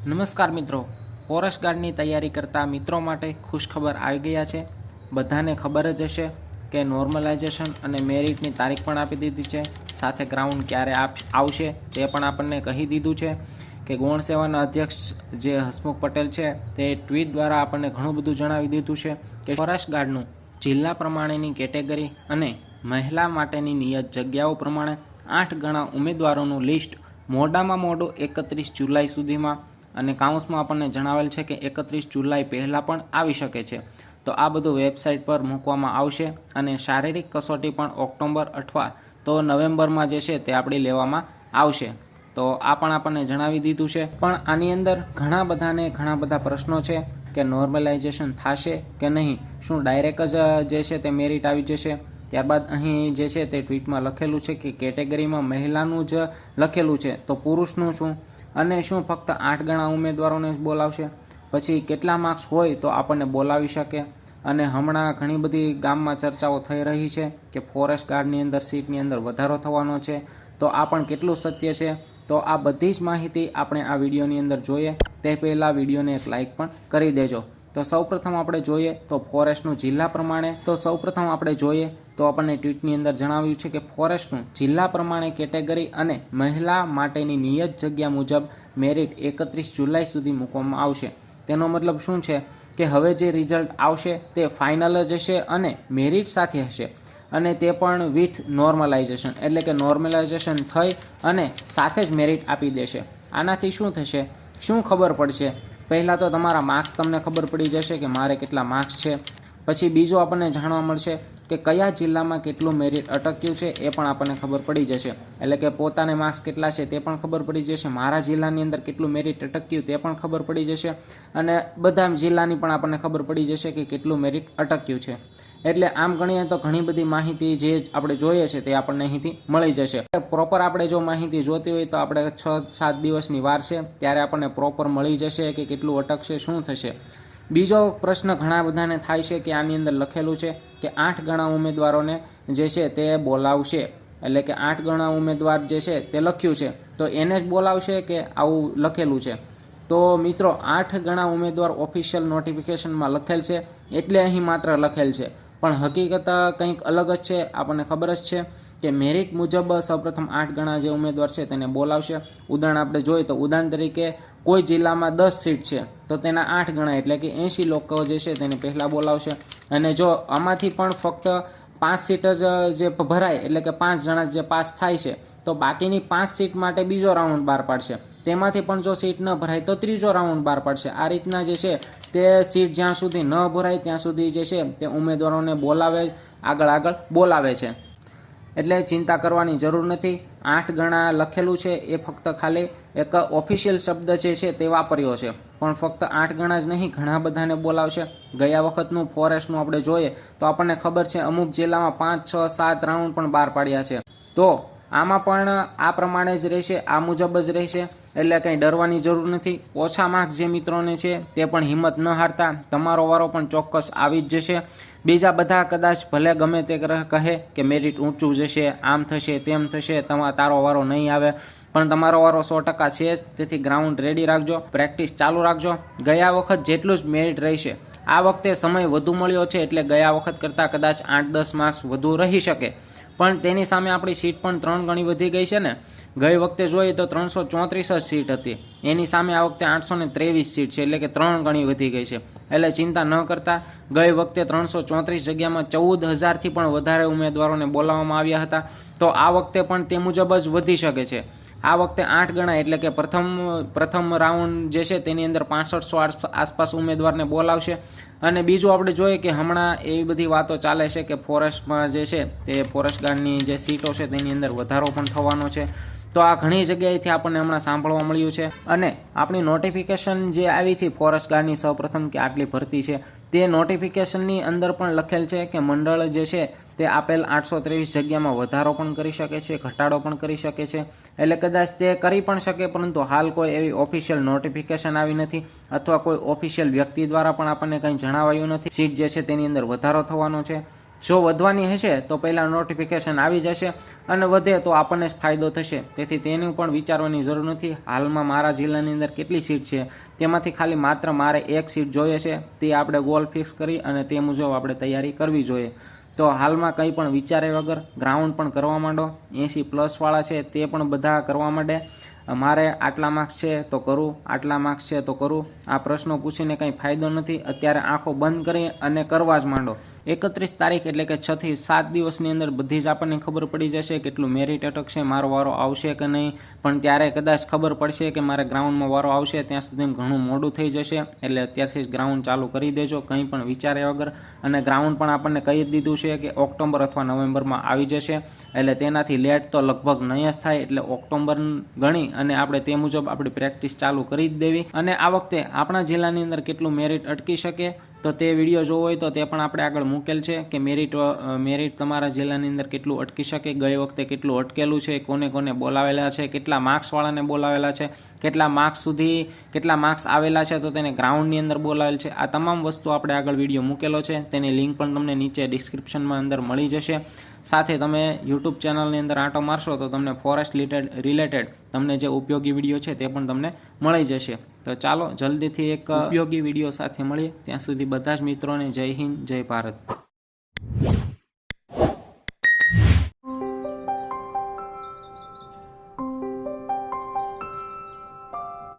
નમસ્કાર મિત્રો. ફોરેસ્ટ ગાર્ડની તૈયારી કરતા મિત્રો માટે ખુશખબર આવી ગયા છે. બધાને ખબર જ હશે કે નોર્મલાઇઝેશન અને મેરિટની તારીખ પણ આપી દીધી છે. સાથે ગ્રાઉન્ડ ક્યારે આવશે તે પણ આપણને કહી દીધું છે કે ગૌણ સેવાના અધ્યક્ષ જે હસમુખ પટેલ છે તે ટ્વીટ દ્વારા આપણને ઘણું બધું જણાવી દીધું છે કે ફોરેસ્ટ ગાર્ડનું જિલ્લા પ્રમાણેની કેટેગરી અને મહિલા માટેની નિયત જગ્યાઓ પ્રમાણે આઠ ગણા ઉમેદવારોનું લિસ્ટ મોડામાં મોડું એકત્રીસ જુલાઈ સુધીમાં અને કાઉન્સમાં આપણને જણાવેલ છે કે એકત્રીસ જુલાઈ પહેલાં પણ આવી શકે છે. તો આ બધું વેબસાઇટ પર મૂકવામાં આવશે અને શારીરિક કસોટી પણ ઓક્ટોબર અથવા તો નવેમ્બરમાં જે છે તે આપણી લેવામાં આવશે. તો આ પણ આપણને જણાવી દીધું છે. પણ આની અંદર ઘણા બધાને ઘણા બધા પ્રશ્નો છે કે નોર્મલાઇઝેશન થશે કે નહીં? શું ડાયરેક્ટ જ જે છે તે મેરિટ આવી જશે? ત્યારબાદ અહીં જે છે તે ટ્વીટમાં લખેલું છે કે કેટેગરીમાં મહિલાનું જ લખેલું છે, તો પુરુષનું શું? અને શું ફક્ત આઠ ગણા ઉમેદવારોને જ બોલાવશે? પછી કેટલા માર્ક્સ હોય તો આપણને બોલાવી શકે? અને હમણાં ઘણી બધી ગામમાં ચર્ચાઓ થઈ રહી છે કે ફોરેસ્ટ ગાર્ડની અંદર સીટની અંદર વધારો થવાનો છે. તો આ પણ કેટલું સત્ય છે? તો આ બધી જ માહિતી આપણે આ વિડીયોની અંદર જોઈએ. તે પહેલાં વિડીયોને એક લાઇક પણ કરી દેજો. તો સૌપ્રથમ આપણે જોઈએ તો ફોરેસ્ટનું જિલ્લા પ્રમાણે તો સૌપ્રથમ આપણે જોઈએ તો આપણને ટ્વીટની અંદર જણાવ્યું છે કે ફોરેસ્ટનું જિલ્લા પ્રમાણે કેટેગરી અને મહિલા માટેની નિયત જગ્યા મુજબ મેરિટ એકત્રીસ જુલાઈ સુધી મૂકવામાં આવશે. તેનો મતલબ શું છે કે હવે જે રિઝલ્ટ આવશે તે ફાઇનલ જ હશે અને મેરિટ સાથે હશે અને તે પણ વિથ નોર્મલાઇઝેશન, એટલે કે નોર્મલાઇઝેશન થઈ અને સાથે જ મેરિટ આપી દેશે. આનાથી શું થશે? શું ખબર પડશે? પહેલાં તો તમારા માર્ક્સ તમને ખબર પડી જશે કે મારે કેટલા માર્ક્સ છે. પછી બીજું આપણને જાણવા મળશે કે કયા જિલ્લામાં કેટલું મેરિટ અટક્યું છે એ પણ આપણને ખબર પડી જશે. એટલે કે પોતાને માર્ક્સ કેટલા છે તે પણ ખબર પડી જશે. મારા જિલ્લાની અંદર કેટલું મેરિટ અટક્યું તે પણ ખબર પડી જશે. અને બધા જિલ્લાની પણ આપણને ખબર પડી જશે કે કેટલું મેરિટ અટક્યું છે. એટલે આમ ગણીએ તો ઘણી બધી માહિતી જે આપણે જોઈએ છે તે આપણને અહીંથી મળી જશે. પ્રોપર આપણે જો માહિતી જોતી હોય તો આપણે છ સાત દિવસની વાર છે ત્યારે આપણને પ્રોપર મળી જશે કે કેટલું અટકશે, શું થશે. બીજો પ્રશ્ન ઘણા બધાને થાય છે કે આની અંદર લખેલું છે કે આઠ ગણા ઉમેદવારોને જે છે તે બોલાવશે. એટલે કે આઠ ગણા ઉમેદવાર જે છે તે લખ્યું છે. તો એને જ બોલાવશે કે આવું લખેલું છે? તો મિત્રો, આઠ ગણા ઉમેદવાર ઓફિશિયલ નોટિફિકેશનમાં લખેલ છે. એટલે અહીં માત્ર લખેલ છે. પણ હકીકત કંઈક અલગ જ છે. આપણને ખબર જ છે. કે મેરિટ મુજબ સૌપ્રથમ આઠ ગણા જે ઉમેદવાર છે તેને બોલાવશે ઉદાહરણ આપણે જોઈએ તો ઉદાહરણ તરીકે કોઈ જિલ્લામાં દસ સીટ છે, તો તેના આઠ ગણા એટલે કે એંશી લોકો જે છે તેને પહેલાં બોલાવશે અને જો આમાંથી પણ ફક્ત પાંચ સીટ જ જે ભરાય એટલે કે પાંચ જણા જે પાસ થાય છે, તો બાકીની પાંચ સીટ માટે બીજો રાઉન્ડ બહાર પાડશે. તેમાંથી પણ જો સીટ ન ભરાય તો ત્રીજો રાઉન્ડ બહાર પાડશે. આ રીતના જે છે તે સીટ જ્યાં સુધી ન ભરાય ત્યાં સુધી જે છે તે ઉમેદવારોને બોલાવે, આગળ આગળ બોલાવે છે. એટલે ચિંતા કરવાની જરૂર નથી. આઠ ગણા લખેલું છે એ ફક્ત ખાલી એક ઓફિશિયલ શબ્દ જે છે તે વાપર્યો છે. પણ ફક્ત આઠ ગણા જ નહીં, ઘણા બધાને બોલાવશે. ગયા વખતનું ફોરેસ્ટનું આપણે જોઈએ તો આપણને ખબર છે અમુક જિલ્લામાં પાંચ, છ, સાત રાઉન્ડ પણ બહાર પાડ્યા છે. તો આમાં પણ આ પ્રમાણે જ રહેશે, આ મુજબ જ રહેશે, એટલે કંઈ ડરવાની જરૂર નથી. ઓછા માર્ક જે મિત્રોને છે, તે પણ હિંમત ન હારતા. તમારો વારો પણ ચોક્કસ આવી જ જશે. બીજા બધા કદાચ ભલે ગમે તે કહે કે મેરિટ ઊંચું જશે, આમ થશે, તેમ થશે તમારો તારો વારો નહીં આવે. પણ તમારો વારો સો ટકા છે તેથી ગ્રાઉન્ડ રેડી રાખજો પ્રેક્ટિસ ચાલુ રાખજો. ગયા વખત જેટલું જ મેરિટ રહેશે. આ વખતે સમય વધુ મળ્યો છે, એટલે ગયા વખત કરતાં કદાચ આઠ દસ માર્ક્સ વધુ રહી શકે. પણ તેની સામે આપણી સીટ પણ ત્રણ ગણી વધી ગઈ છે ને. ગઈ વખતે જોઈએ તો ત્રણસો ચોત્રીસ જ સીટ હતી. એની સામે આ વખતે આઠસો ને ત્રેવીસ સીટ છે, એટલે કે ત્રણ ગણી વધી ગઈ છે. એટલે ચિંતા ન કરતા, ગઈ વખતે ત્રણસો ચોત્રીસ જગ્યામાં ચૌદ હજારથી પણ વધારે ઉમેદવારોને બોલાવવામાં આવ્યા હતા. તો આ વખતે પણ તે મુજબ જ વધી શકે છે. આ વખતે આઠ ગણા, એટલે કે પ્રથમ પ્રથમ રાઉન્ડ જે છે તેની અંદર પાસઠસો આસપાસ ઉમેદવારને બોલાવશે અને બીજું આપણે જોઈએ કે હમણાં એવી બધી વાતો ચાલે છે કે ફોરેસ્ટમાં જે છે તે ફોરેસ્ટ ગાર્ડની જે સીટો છે તેની અંદર વધારો પણ થવાનો છે. તો આ ઘણી જગ્યાએથી આપણને હમણાં સાંભળવા મળ્યું છે. અને આપણી નોટિફિકેશન જે આવી હતી ફોરેસ્ટ ગાર્ડની સૌપ્રથમ કે આટલી ભરતી છે, તે નોટિફિકેશનની અંદર પણ લખેલ છે કે મંડળ જે છે, તે આપેલ આઠસો ત્રેવીસ જગ્યામાં વધારો પણ કરી શકે છે, ઘટાડો પણ કરી શકે છે. એટલે કદાચ તે કરી પણ શકે, પરંતુ હાલ કોઈ એવી ઓફિશિયલ નોટિફિકેશન આવી નથી, અથવા કોઈ ઓફિશિયલ વ્યક્તિ દ્વારા પણ આપણને કંઈ જણાવાયું નથી. સીટ જે છે તેની અંદર વધારો થવાનો છે. જો વધવાની હશે, તો પહેલાં નોટિફિકેશન આવી જશે અને વધે તો આપણને જ ફાયદો થશે. તેથી તેનું પણ વિચારવાની જરૂર નથી. હાલમાં મારા જિલ્લાની અંદર કેટલી સીટ છે? તેમાંથી ખાલી માત્ર મારે એક સીટ જોઈએ છે. તે આપણે ગોલ ફિક્સ કરી અને તે મુજબ આપણે તૈયારી કરવી જોઈએ. તો હાલમાં કંઈ પણ વિચારે વગર ગ્રાઉન્ડ પણ કરવા માંડો. એંસી પ્લસવાળા છે, તે પણ બધા કરવા માંડે. મારે આટલા માર્ક્સ છે તો કરું, આટલા માર્ક્સ છે તો કરું. આ પ્રશ્નો પૂછીને કંઈ ફાયદો નથી. અત્યારે આંખો બંધ કરી અને કરવા જ માંડો. એકત્રીસ તારીખ એટલે કે છથી સાત દિવસની અંદર બધી જ આપણને ખબર પડી જશે કેટલું મેરિટ અટકશે મારો વારો આવશે કે નહીં. પણ ત્યારે કદાચ ખબર પડશે કે મારે ગ્રાઉન્ડમાં વારો આવશે, ત્યાં સુધી ઘણું મોડું થઈ જશે. એટલે અત્યારથી જ ગ્રાઉન્ડ ચાલુ કરી દેજો. કંઈ પણ વિચાર્યા વગર. અને ગ્રાઉન્ડ પણ આપણને કહી જ દીધું છે કે ઓક્ટોબર અથવા નવેમ્બરમાં આવી જશે. એટલે તેનાથી લેટ તો લગભગ નહીં જ થાય. એટલે ઓક્ટોબર ગણી અને આપણે તે મુજબ આપણી પ્રેક્ટિસ ચાલુ કરી જ દેવી. અને આ વખતે આપણા જિલ્લાની અંદર કેટલું મેરિટ અટકી શકે તો તે વીડિયો જોવો હોય તો તે પણ આપણે આગળ મૂકેલ છે કે મેરિટ મેરિટ તમારા જિલ્લાની અંદર કેટલું અટકી શકે, ગઈ વખતે કેટલું અટકેલું છે, કોને કોને બોલાવેલા છે, કેટલા માર્ક્સવાળાને બોલાવેલા છે, કેટલા માર્ક્સ સુધી, કેટલા માર્ક્સ આવેલા છે તો તેને ગ્રાઉન્ડની અંદર બોલાવેલ છે. આ તમામ વસ્તુ આપણે આગળ વીડિયો મૂકેલો છે. તેની લિંક પણ તમને નીચે ડિસ્ક્રિપ્શનમાં અંદર મળી જશે. સાથે તમે યુટ્યુબ ચેનલની અંદર આંટો મારશો તો તમને ફોરેસ્ટ રિલેટેડ તમને જે ઉપયોગી વીડિયો છે તે પણ તમને મળી જશે. તો ચાલો, જલ્દીથી એક ઉપયોગી વીડિયો સાથે મળીએ. ત્યાં સુધી બધા જ મિત્રોને જય હિન્દ, જય ભારત.